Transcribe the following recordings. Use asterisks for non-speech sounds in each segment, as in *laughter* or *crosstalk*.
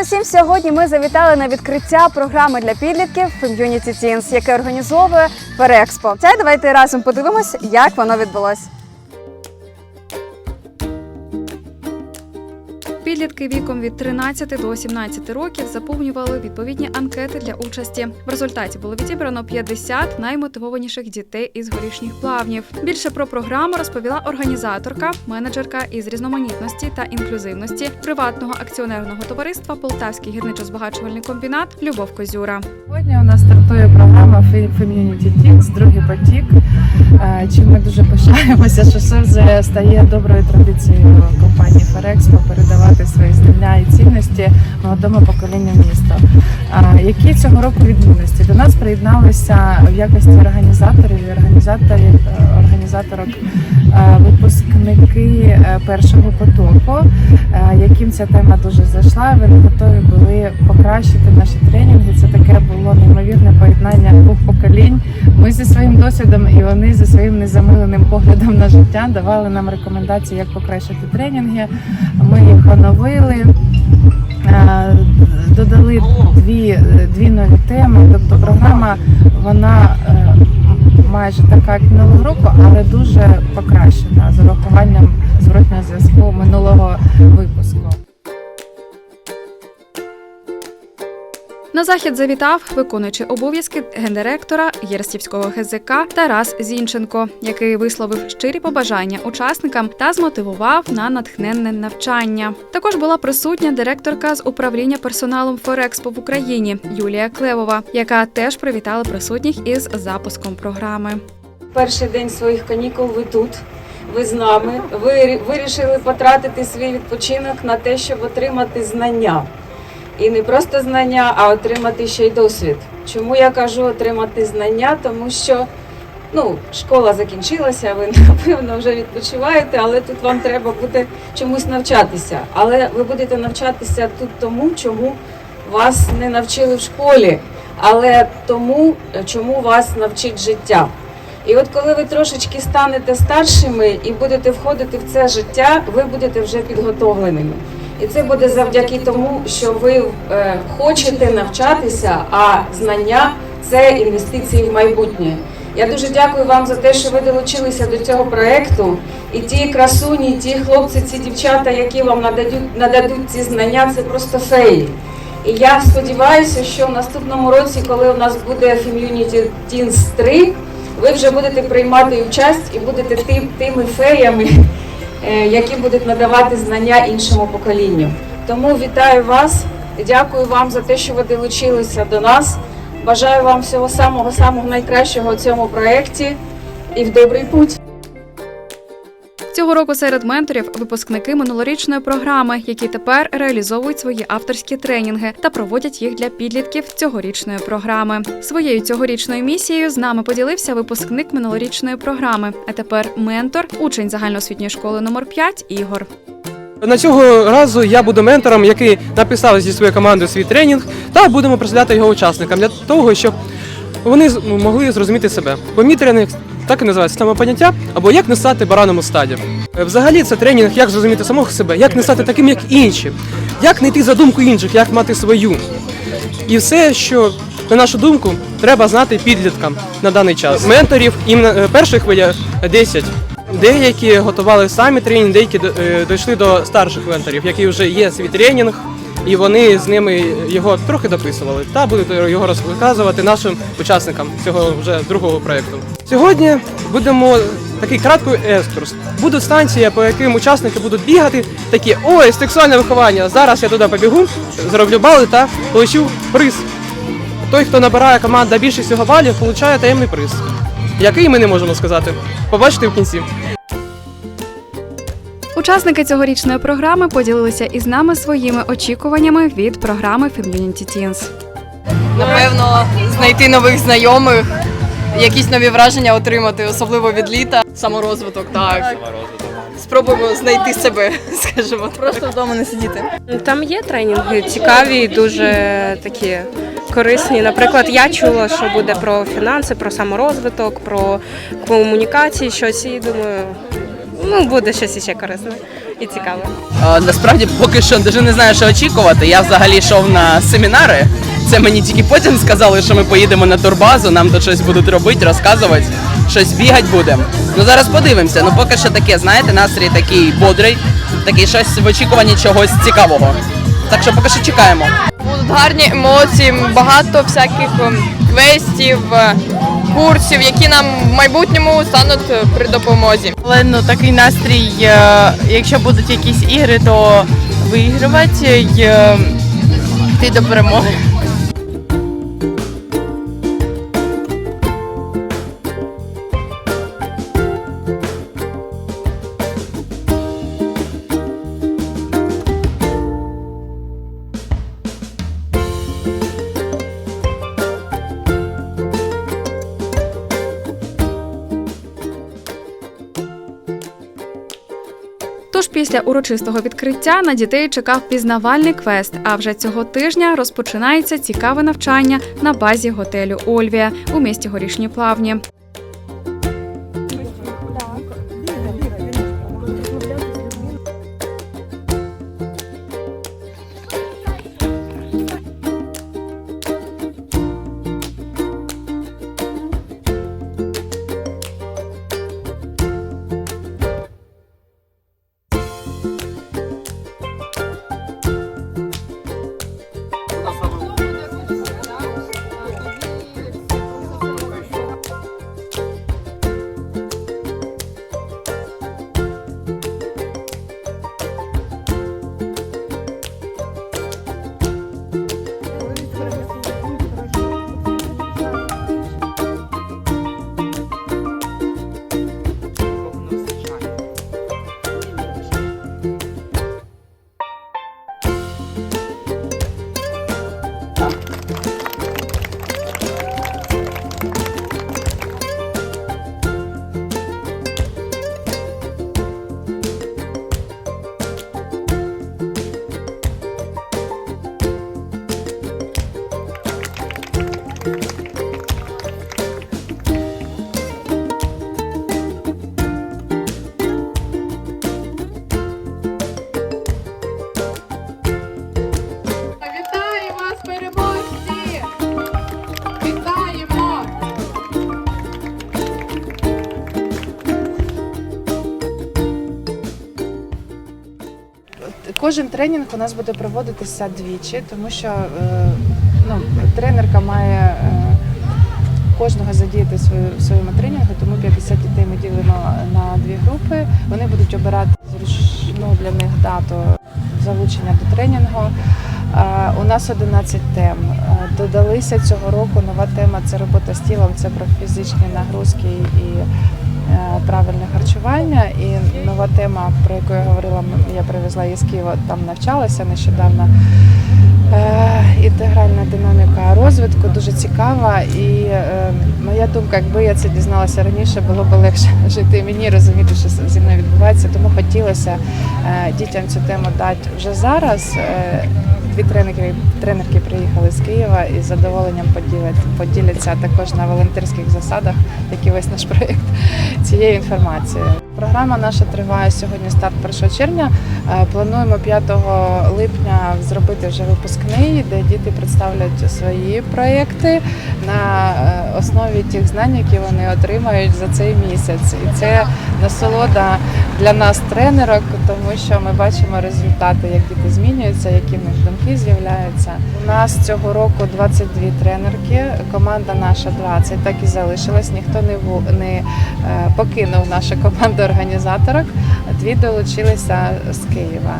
усім! Сьогодні ми завітали на відкриття програми для підлітків Community Teens, яке організовує Перекспо. Це давайте разом подивимось, як воно відбулось. Підлітки віком від 13 до 17 років заповнювали відповідні анкети для участі. В результаті було відібрано 50 наймотивованіших дітей із горішніх плавнів. Більше про програму розповіла організаторка, менеджерка із різноманітності та інклюзивності приватного акціонерного товариства Полтавський гірничо-збагачувальний комбінат Любов Козюра. Сьогодні у нас стартує програма Fe- Community другий потік. Е, Чим ми дуже пишаємося, що це вже стає доброю традицією компанії Ферекспо передавати свої і цінності молодому поколінню міста. Які цього року відмінності? До нас приєдналися в якості організаторів і організаторів організаторок випускники е, першого потоку, е, яким ця тема дуже зайшла. Вони готові були покращити наші тренінги. Це таке було неймовірне поєднання двох поколінь. Ми зі своїм досвідом і вони зі своїм незамиленим поглядом на життя давали нам рекомендації, як покращити тренінги. Ми їх оновили. Е, Додали дві, дві нові теми. Тобто програма вона е, майже така, як минулого року, але дуже покращена з урахуванням зворотнього зв'язку минулого випуску. На захід завітав виконуючий обов'язки гендиректора Єрстівського ГЗК Тарас Зінченко, який висловив щирі побажання учасникам та змотивував на натхненне навчання. Також була присутня директорка з управління персоналом Форекспо в Україні Юлія Клевова, яка теж привітала присутніх із запуском програми. Перший день своїх канікул ви тут, ви з нами. Ви вирішили потратити свій відпочинок на те, щоб отримати знання. І не просто знання, а отримати ще й досвід. Чому я кажу отримати знання? Тому що ну, школа закінчилася, ви *laughs* напевно вже відпочиваєте, але тут вам треба буде чомусь навчатися. Але ви будете навчатися тут тому, чому вас не навчили в школі, але тому, чому вас навчить життя. І от коли ви трошечки станете старшими і будете входити в це життя, ви будете вже підготовленими. І це буде завдяки тому, що ви е, хочете навчатися, а знання це інвестиції в майбутнє. Я дуже дякую вам за те, що ви долучилися до цього проекту. І ті красуні, ті хлопці, ці дівчата, які вам нададуть, нададуть ці знання, це просто феї. І я сподіваюся, що в наступному році, коли у нас буде Community Teens 3, ви вже будете приймати участь і будете тим, тими феями, які будуть надавати знання іншому поколінню. Тому вітаю вас, дякую вам за те, що ви долучилися до нас. Бажаю вам всього самого самого найкращого у цьому проєкті і в добрий путь. Цього року серед менторів випускники минулорічної програми, які тепер реалізовують свої авторські тренінги та проводять їх для підлітків цьогорічної програми. Своєю цьогорічною місією з нами поділився випускник минулорічної програми, а тепер ментор, учень загальноосвітньої школи номер 5 Ігор. На цього разу я буду ментором, який написав зі своєю командою свій тренінг, та будемо присвяти його учасникам для того, щоб вони з- могли зрозуміти себе. Бо мій тренінг так і називається самопоняття, або як не стати бараном у стаді. Е, Взагалі це тренінг, як зрозуміти самого себе, як не стати таким, як інші, як не йти за думку інших, як мати свою. І все, що на нашу думку, треба знати підліткам на даний час. Менторів іменно е, першої хвилі 10. Деякі готували самі тренінг, деякі е, дійшли до старших менторів, які вже є свій тренінг, і вони з ними його трохи дописували та будуть його розказувати нашим учасникам цього вже другого проєкту. Сьогодні будемо такий краткий екскурс. Будуть станції, по яким учасники будуть бігати, такі ой, сексуальне виховання. Зараз я туди побігу, зроблю бали та получу приз. Той, хто набирає команда більше всього балів, отримує таємний приз. Який ми не можемо сказати. Побачите в кінці. Учасники цьогорічної програми поділилися із нами своїми очікуваннями від програми Community Teens. Напевно, знайти нових знайомих, якісь нові враження отримати, особливо від літа. Саморозвиток, так. спробуємо знайти себе, *laughs* скажімо. Просто вдома не сидіти. Там є тренінги цікаві, дуже такі корисні. Наприклад, я чула, що буде про фінанси, про саморозвиток, про комунікації, щось і думаю, ну буде щось ще корисне і цікаве. Насправді поки що навіть не знаю, що очікувати. Я взагалі йшов на семінари. Це мені тільки потім сказали, що ми поїдемо на турбазу, нам тут щось будуть робити, розказувати, щось бігати будемо. Ну зараз подивимося. Ну поки що таке, знаєте, настрій такий бодрий, такий щось в очікуванні чогось цікавого. Так що поки що чекаємо. Будуть гарні емоції, багато всяких ем, квестів, е, курсів, які нам в майбутньому стануть при допомозі. Але ну такий настрій, е, якщо будуть якісь ігри, то виігрувати і е, йти до перемоги. Після урочистого відкриття на дітей чекав пізнавальний квест. А вже цього тижня розпочинається цікаве навчання на базі готелю Ольвія у місті Горішні Плавні. Кожен тренінг у нас буде проводитися двічі, тому що е, ну, тренерка має е, кожного задіяти свою своєму тренінгу, тому 50 дітей ми ділимо на дві групи. Вони будуть обирати зручну для них дату залучення до тренінгу. Е, У нас 11 тем. Додалися цього року нова тема це робота з тілом, це про фізичні нагрузки і правильне харчування. І нова тема, про яку я говорила, я привезла її з Києва, там навчалася нещодавно. Е, Інтегральна динаміка розвитку дуже цікава. І е, моя думка, якби я це дізналася раніше, було б легше *laughs* жити мені розуміти, що зі мною відбувається. Тому хотілося е, дітям цю тему дати вже зараз. Е, Дві тренерки, тренерки приїхали з Києва і з задоволенням поділять, поділяться також на волонтерських засадах, як весь наш *laughs* проєкт цією інформацією. Програма наша триває сьогодні старт 1 червня. Е, Плануємо 5 липня зробити вже випускний, де діти представлять свої проєкти на е, основі тих знань, які вони отримають за цей місяць. І це насолода для нас, тренерок, тому що ми бачимо результати, як діти змінюються, які в них думки з'являються. У нас цього року 22 тренерки, команда наша 20, так і залишилась. Ніхто не не е, покинув нашу команду організаторок. Дві долучилися з Києва,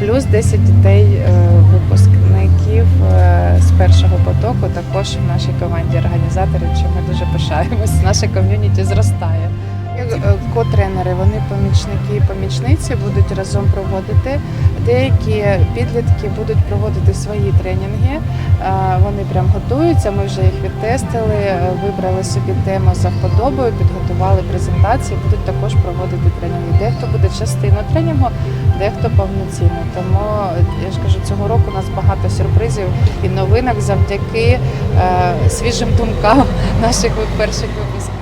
плюс 10 дітей е, випускників е, з першого потоку також в нашій команді організаторів, чим ми дуже пишаємось. Наше ком'юніті зростає. Е, Ко-тренери, вони помічники і помічниці будуть разом проводити. Деякі підлітки будуть проводити свої тренінги. Е, Вони прям готуються. Ми вже їх відтестили, е, вибрали собі тему за вподобою, підготували презентації, будуть також проводити тренінги. Дехто буде частину тренінгу, дехто повноцінно. Тому я ж кажу, цього року у нас багато сюрпризів і новинок завдяки свіжим думкам наших перших випусків.